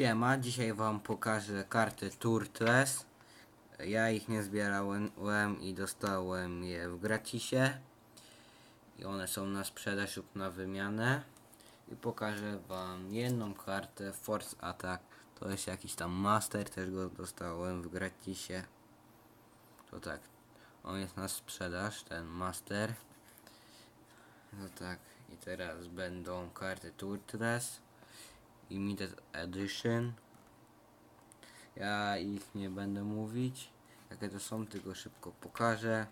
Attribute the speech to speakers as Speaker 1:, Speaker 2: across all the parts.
Speaker 1: Siema, dzisiaj wam pokażę karty Turtles. Ja ich nie zbierałem i dostałem je w gratisie. I one są na sprzedaż lub na wymianę. I pokażę wam jedną kartę Force Attack. To jest jakiś tam master, też go dostałem w gratisie. To tak, on jest na sprzedaż, ten master. No tak, i teraz będą karty Turtles. Limited Edition. Ja ich nie będę mówić, jakie to są, tylko szybko pokażę.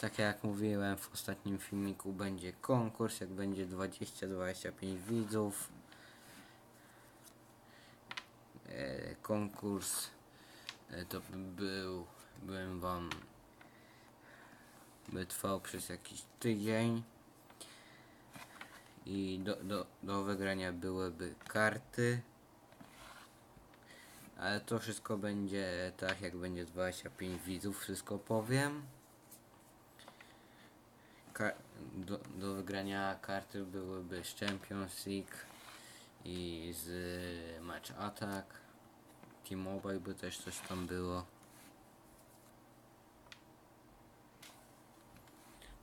Speaker 1: Tak jak mówiłem w ostatnim filmiku, będzie konkurs, jak będzie 20-25 widzów. E, konkurs e, to by był, byłem wam, by trwał przez jakiś tydzień i do, do, do wygrania byłyby karty. Ale to wszystko będzie tak, jak będzie 25 widzów, wszystko powiem. Ka do, do wygrania karty byłyby Champions League i z Match Attack. T-Mobile by też coś tam było.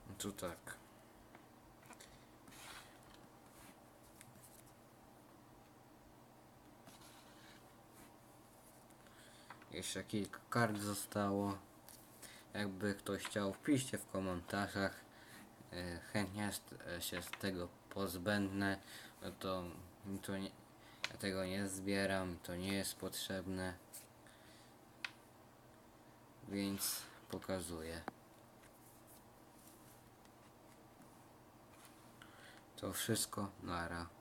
Speaker 1: No to tak. Jeszcze kilka kart zostało. Jakby ktoś chciał, wpiszcie w komentarzach. E, Chętnie e, się z tego pozbędnę. No to to nie, ja tego nie zbieram, to nie jest potrzebne. Więc pokazuję. To wszystko, nara.